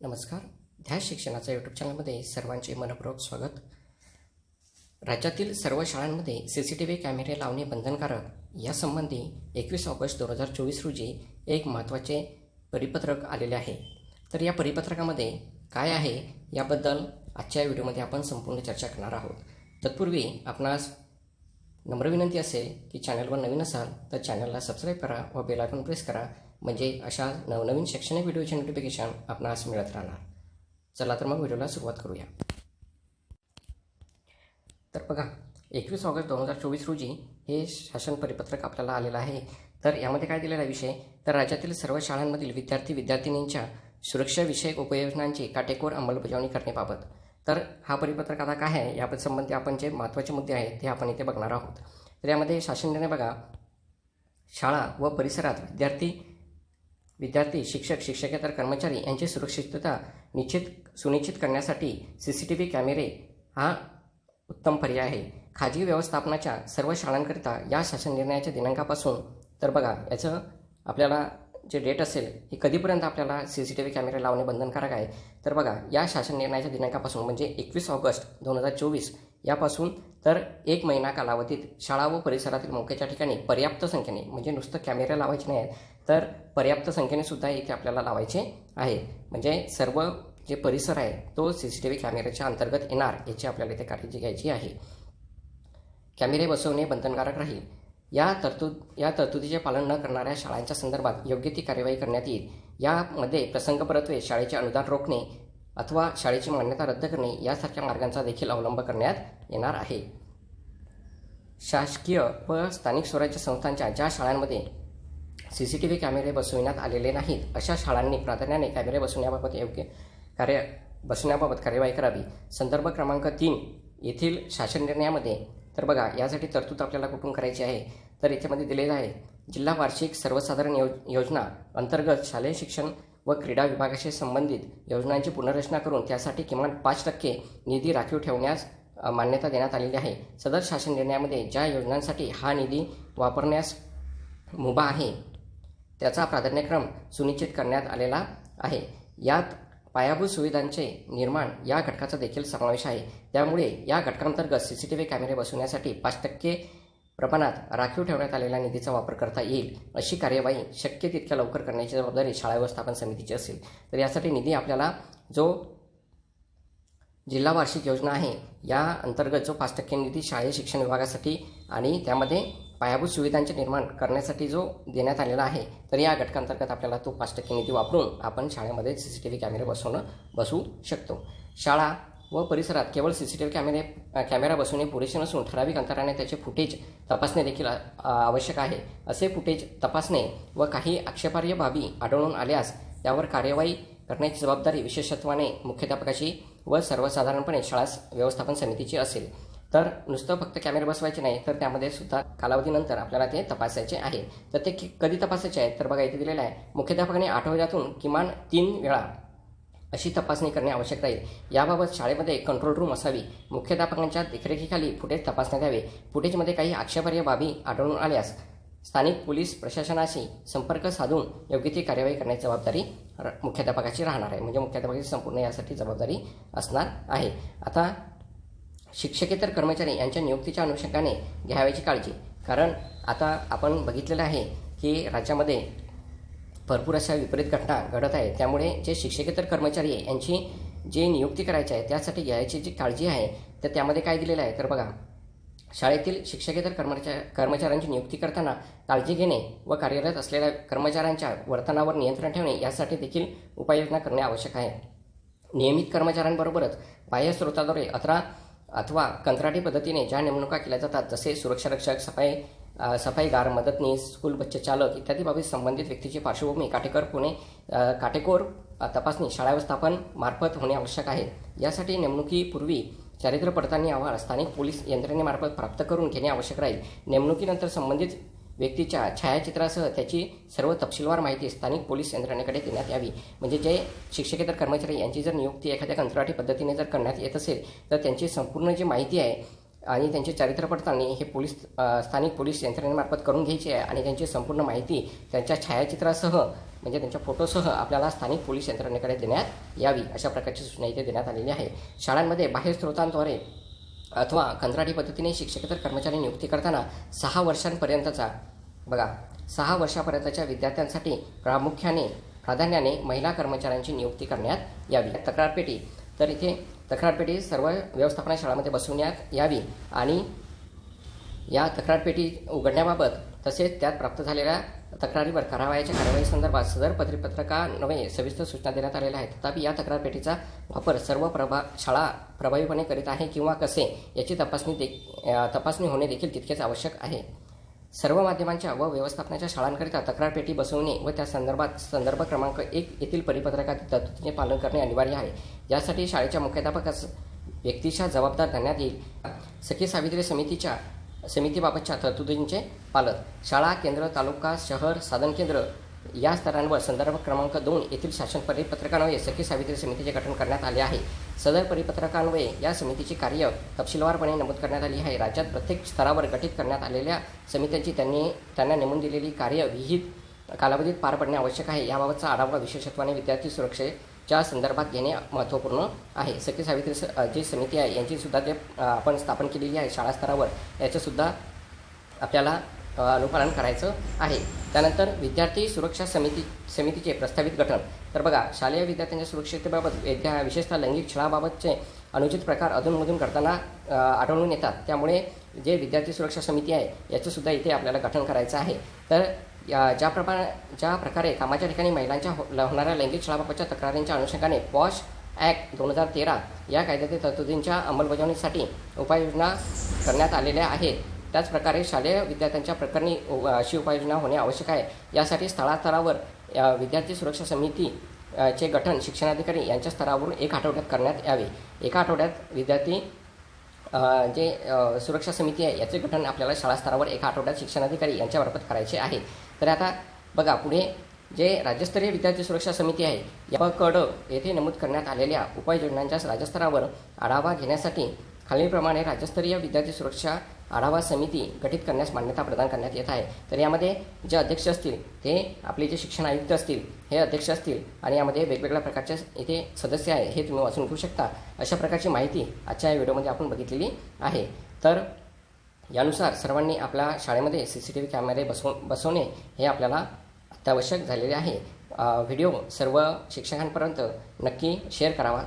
नमस्कार. ध्यास शिक्षणाच्या यूट्यूब चॅनलमध्ये सर्वांचे मनपूर्वक स्वागत. राज्यातील सर्व शाळांमध्ये सी सी टी व्ही कॅमेरे लावणे बंधनकारक. यासंबंधी एकवीस ऑगस्ट दोन हजार चोवीस रोजी एक महत्त्वाचे परिपत्रक आलेले आहे. तर या परिपत्रकामध्ये काय आहे याबद्दल आजच्या व्हिडिओमध्ये आपण संपूर्ण चर्चा करणार आहोत. तत्पूर्वी आपणास नम्र विनंती असेल की चॅनलवर नवीन असाल तर चॅनलला सबस्क्राईब करा व बेल आयकॉन प्रेस करा. म्हणजे अशा नवनवीन शैक्षणिक व्हिडिओचे नोटिफिकेशन आपणास मिळत राहणार. चला तर मग व्हिडिओला सुरुवात करूया. तर बघा एकवीस ऑगस्ट दोन हजार चोवीस रोजी हे शासन परिपत्रक आपल्याला आलेलं आहे. तर यामध्ये काय दिलेला विषय? तर राज्यातील सर्व शाळांमधील विद्यार्थी विद्यार्थिनींच्या सुरक्षाविषयक उपाययोजनांची काटेकोर अंमलबजावणी करण्याबाबत. तर हा परिपत्रक आता काय आहे? याबद्दसंबंधी आपण जे महत्त्वाचे मुद्दे आहेत ते आपण इथे बघणार आहोत. तर यामध्ये शासन बघा. शाळा व परिसरात विद्यार्थी विद्यार्थी शिक्षक शिक्षकेतर कर्मचारी यांची सुरक्षितता निश्चित सुनिश्चित करण्यासाठी सी सी टी व्ही कॅमेरे हा उत्तम पर्याय आहे. खाजगी व्यवस्थापनाच्या सर्व शाळांकरिता या शासन निर्णयाच्या दिनांकापासून तर बघा याचं आपल्याला जे डेट असेल हे कधीपर्यंत आपल्याला सी सी टी व्ही कॅमेरे लावणे बंधनकारक आहे? तर बघा या शासन निर्णयाच्या दिनांकापासून म्हणजे एकवीस ऑगस्ट दोन हजार चोवीस यापासून तर एक महिना कालावधीत शाळा व परिसरातील मोक्याच्या ठिकाणी पर्याप्त संख्येने म्हणजे नुसतं कॅमेरे लावायचे नाही आहेत तर पर्याप्त संख्येने सुद्धा इथे आपल्याला लावायचे आहे. म्हणजे सर्व जे परिसर आहे तो सी सी टी व्ही कॅमेऱ्याच्या अंतर्गत येणार याची आपल्याला इथे काळजी घ्यायची आहे. कॅमेरे बसवणे बंधनकारक राहील. या तरतूद या तरतुदीचे पालन न करणाऱ्या शाळांच्या संदर्भात योग्य ती कार्यवाही करण्यात येईल. यामध्ये प्रसंगपरत्वे शाळेचे अनुदान रोखणे अथवा शाळेची मान्यता रद्द करणे यासारख्या मार्गांचा देखील अवलंब करण्यात येणार आहे. शासकीय व स्थानिक स्वराज्य संस्थांच्या ज्या शाळांमध्ये सी सी टी व्ही कॅमेरे बसविण्यात आलेले नाहीत अशा शाळांनी प्राधान्याने कॅमेरे बसवण्याबाबत योग्य कार्य बसवण्याबाबत कार्यवाही करावी. संदर्भ क्रमांक तीन येथील शासन निर्णयामध्ये तर बघा यासाठी तरतूद आपल्याला कुठून करायची आहे? तर याच्यामध्ये दिलेलं आहे जिल्हा वार्षिक सर्वसाधारण यो योजना अंतर्गत शालेय शिक्षण व क्रीडा विभागाशी संबंधित योजनांची पुनर्रचना करून त्यासाठी किमान पाच टक्के निधी राखीव ठेवण्यास मान्यता देण्यात आलेली आहे. सदर शासन निर्णयामध्ये ज्या योजनांसाठी हा निधी वापरण्यास मुभा आहे त्याचा प्राधान्यक्रम सुनिश्चित करण्यात आलेला आहे. यात पायाभूत सुविधांचे निर्माण या घटकाचा देखील समावेश आहे. त्यामुळे या घटकांतर्गत सी सी टी व्ही कॅमेरे बसवण्यासाठी पाच टक्के प्रमाणात राखीव ठेवण्यात आलेल्या निधीचा वापर करता येईल अशी कार्यवाही शक्य तितक्या लवकर करण्याची जबाबदारी शाळा व्यवस्थापन समितीची असेल. तर यासाठी निधी आपल्याला जो जिल्हा वार्षिक योजना आहे या अंतर्गत जो पाच टक्के निधी शालेय शिक्षण विभागासाठी आणि त्यामध्ये पायाभूत सुविधांचे निर्माण करण्यासाठी जो देण्यात आलेला आहे तर या घटकांतर्गत आपल्याला तो पाच टक्के निधी वापरून आपण शाळेमध्ये सी सी टी व्ही कॅमेरे बसवणं बसवू शकतो. शाळा व परिसरात केवळ सी सी टी व्ही कॅमेरे कॅमेरा बसवणे पुरेसे नसून ठराविक अंतराने त्याचे फुटेज तपासणे देखील आवश्यक आहे. असे फुटेज तपासणे व काही आक्षेपार्ह बाबी आढळून आल्यास त्यावर कार्यवाही करण्याची जबाबदारी विशेषत्वाने मुख्याध्यापकाची व सर्वसाधारणपणे शाळा व्यवस्थापन समितीची असेल. तर नुसतं फक्त कॅमेरे बसवायचे नाही तर त्यामध्ये सुद्धा कालावधीनंतर आपल्याला ते तपासायचे आहे. तर ते कधी तपासायचे आहे? तर बघा इथे दिलेलं आहे. मुख्याध्यापकाने आठवड्यातून किमान तीन वेळा अशी तपासणी करणे आवश्यक राहील. याबाबत शाळेमध्ये कंट्रोल रूम असावी. मुख्याध्यापकांच्या देखरेखीखाली फुटेज तपासण्यात यावे. फुटेजमध्ये काही आक्षेपार्ह बाबी आढळून आल्यास स्थानिक पोलीस प्रशासनाशी संपर्क साधून योग्य ती कार्यवाही करण्याची जबाबदारी र- मुख्याध्यापकाची राहणार आहे. म्हणजे मुख्याध्यापकाची संपूर्ण यासाठी जबाबदारी असणार आहे. आता शिक्षकेतर कर्मचारी यांच्या नियुक्तीच्या अनुषंगाने घ्यावयाची काळजी. कारण आता आपण बघितलेलं आहे की राज्यामध्ये भरपूर अशा विपरीत घटना घडत आहेत. त्यामुळे जे शिक्षकेतर कर्मचारी आहे यांची जे नियुक्ती करायची आहे त्यासाठी घ्यायची जी काळजी आहे तर त्यामध्ये काय दिलेलं आहे? तर बघा शाळेतील शिक्षकेतर कर्मचा कर्मचाऱ्यांची नियुक्ती करताना काळजी घेणे व कार्यरत असलेल्या कर्मचाऱ्यांच्या वर्तनावर नियंत्रण ठेवणे यासाठी देखील उपाययोजना करणे आवश्यक आहे. नियमित कर्मचाऱ्यांबरोबरच बाह्य स्रोताद्वारे अथवा अथवा कंत्राटी पद्धतीने ज्या नेमणुका केल्या जातात जसे सुरक्षारक्षक सफाई सफाईगार मदतनीस स्कूल बच्चे चालक इत्यादी बाबीत संबंधित व्यक्तीची पार्श्वभूमी काटेकर पुणे काटेकोर तपासणी शाळा व्यवस्थापन मार्फत होणे आवश्यक आहे. यासाठी नेमणुकीपूर्वी चारित्र्य पडताळणी अहवाल स्थानिक पोलीस यंत्रणेमार्फत प्राप्त करून घेणे आवश्यक राहील. नेमणुकीनंतर संबंधित व्यक्तीच्या छायाचित्रासह त्याची सर्व तपशीलवार माहिती स्थानिक पोलीस यंत्रणेकडे देण्यात यावी. म्हणजे जे शिक्षकेतर कर्मचारी यांची जर नियुक्ती एखाद्या कंत्राटी पद्धतीने जर करण्यात येत असेल तर त्यांची संपूर्ण जी माहिती आहे आणि त्यांचे चारित्र्य पडताळणी हे पोलीस स्थानिक पोलीस यंत्रणेमार्फत करून घ्यायची आहे आणि त्यांची संपूर्ण माहिती त्यांच्या छायाचित्रासह म्हणजे त्यांच्या फोटोसह आपल्याला स्थानिक पोलीस यंत्रणेकडे देण्यात यावी अशा प्रकारची सूचना इथे देण्यात आलेली आहे. शाळांमध्ये बाह्य स्रोतांद्वारे अथवा कंत्राटी पद्धतीने शिक्षकेतर कर्मचारी नियुक्ती करताना सहा वर्षांपर्यंतचा बघा सहा वर्षापर्यंतच्या विद्यार्थ्यांसाठी प्रामुख्याने प्राधान्याने महिला कर्मचाऱ्यांची नियुक्ती करण्यात यावी. तक्रारपेटी तर इथे तक्रारपेटी सर्व व्यवस्थापना शाळामध्ये बसवण्यात यावी आणि या तक्रारपेटी उघडण्याबाबत तसेच त्यात प्राप्त झालेल्या तक्रारीवर करावयाच्या कारवाईसंदर्भात सदर पत्रिपत्रकान्वये सविस्तर सूचना देण्यात आलेल्या आहेत. तथापि या तक्रारपेटीचा वापर सर्व प्रभा शाळा प्रभावीपणे करीत आहे किंवा कसे याची तपासणी दे तपासणी होणे देखील तितकेच आवश्यक आहे. सर्व माध्यमांच्या व व्यवस्थापनाच्या शाळांकरिता तक्रारपेटी बसवणे व त्या संदर्भात संदर्भ क्रमांक एक येथील परिपत्रकातील तरतुदीचे पालन करणे अनिवार्य आहे. यासाठी शाळेच्या मुख्याध्यापकास व्यक्तीच्या जबाबदार धरण्यात येईल. सखी सावित्री समितीच्या समितीबाबतच्या तरतुदींचे पालन. शाळा केंद्र तालुका शहर साधन केंद्र या स्तरांवर संदर्भ क्रमांक दोन येथील शासन परिपत्रकान्वये सखी सावित्री समितीचे गठन करण्यात आले आहे. सदर परिपत्रकान्वये या समितीची कार्य तपशीलवारपणे नमूद करण्यात आली आहे. राज्यात प्रत्येक स्तरावर गठीत करण्यात आलेल्या समित्यांची त्यांनी त्यांना नेमून दिलेली कार्य विहित कालावधीत पार पडणे आवश्यक आहे. याबाबतचा आढावा विशेषत्वाने विद्यार्थी सुरक्षेच्या संदर्भात घेणे महत्त्वपूर्ण आहे. सखी सावित्री स- जी समिती आहे यांची सुद्धा जे आपण स्थापन केलेली आहे शाळा स्तरावर याचंसुद्धा आपल्याला अनुपालन करायचं आहे. त्यानंतर विद्यार्थी सुरक्षा समिती समितीचे प्रस्तावित गठन. तर बघा शालेय विद्यार्थ्यांच्या सुरक्षिततेबाबत विद्या विशेषतः लैंगिक छळाबाबतचे अनुचित प्रकार अधूनमधून करताना आढळून येतात. त्यामुळे जे विद्यार्थी सुरक्षा समिती आहे याचंसुद्धा इथे आपल्याला गठन करायचं आहे. तर या ज्या प्रमा ज्या प्रकारे कामाच्या ठिकाणी महिलांच्या हो होणाऱ्या लैंगिक छळाबाबतच्या तक्रारींच्या अनुषंगाने पॉश ॲक्ट दोन हजार तेरा या कायद्यातील तरतुदींच्या अंमलबजावणीसाठी उपाययोजना करण्यात आलेल्या आहेत. त्याचप्रकारे शालेय विद्यार्थ्यांच्या प्रकरणी उ- अशी उपाययोजना होणे आवश्यक आहे. यासाठी स्थळास्तरावर विद्यार्थी सुरक्षा समिती चे गठन शिक्षणाधिकारी यांच्या स्तरावरून एक आठवड्यात करण्यात यावे. एका आठवड्यात विद्यार्थी जे सुरक्षा समिती आहे याचे गठन आपल्याला शाळा स्तरावर एका आठवड्यात शिक्षणाधिकारी यांच्यामार्फत करायचे आहे. तर आता बघा पुढे जे राज्यस्तरीय विद्यार्थी सुरक्षा समिती आहे याकडं येथे नमूद करण्यात आलेल्या उपाययोजनांच्या राज्यस्तरावर आढावा घेण्यासाठी खालीलप्रमाणे राज्यस्तरीय विद्यार्थी सुरक्षा आढावा समिती गठीत करण्यास मान्यता प्रदान करण्यात येत आहे. तर यामध्ये जे अध्यक्ष असतील ते आपले जे शिक्षण आयुक्त असतील हे अध्यक्ष असतील आणि यामध्ये वेगवेगळ्या प्रकारचे इथे सदस्य आहे हे तुम्ही वाचून घेऊ शकता. अशा प्रकारची माहिती आजच्या या व्हिडिओमध्ये आपण बघितलेली आहे. तर यानुसार सर्वांनी आपल्या शाळेमध्ये सी सी टी व्ही कॅमेरे बसव बसवणे हे आपल्याला अत्यावश्यक झालेले आहे. व्हिडिओ सर्व शिक्षकांपर्यंत नक्की शेअर करावा.